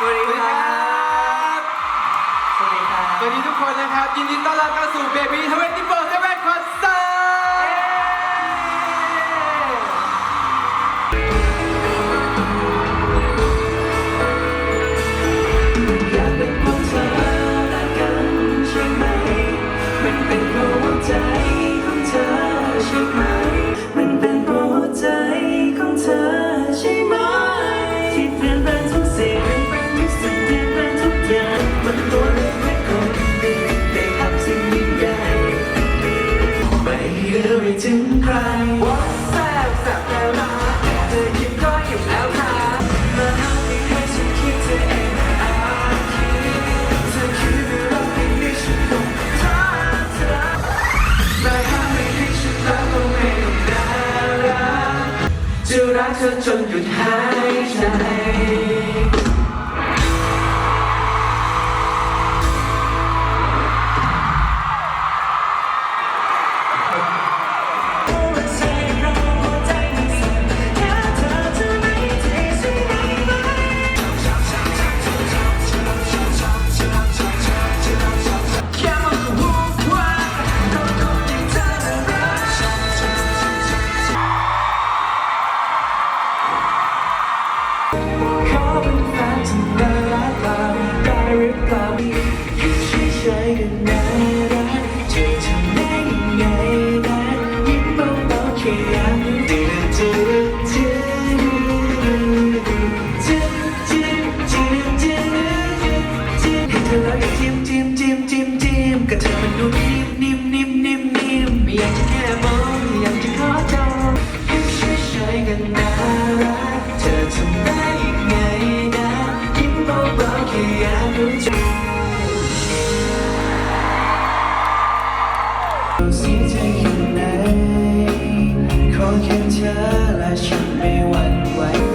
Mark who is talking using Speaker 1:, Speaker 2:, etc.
Speaker 1: สวัสดี
Speaker 2: สวัสดี
Speaker 1: ค
Speaker 2: ค
Speaker 1: รั
Speaker 2: รับ
Speaker 1: บสวัสดีครับ
Speaker 2: สวัสดีทุกคนนะครับ ยินดีต้อนรับเข้าสู่ Baby 24 7 Concert
Speaker 3: อยากเป็นของเธอและกันใช่ไหมมันเป็น จะรักเธอจนหยุดหายใจ นิ่มๆนิ่มๆนิ่มอยากจะแค่มองยากจะขอจองช่กันนะเธอทำได้ยังไงนะยิ้เบาๆแค่อยากรู้จักเสีใจแค่ไหขอแค่เธอและฉันไม่หวั่นไหว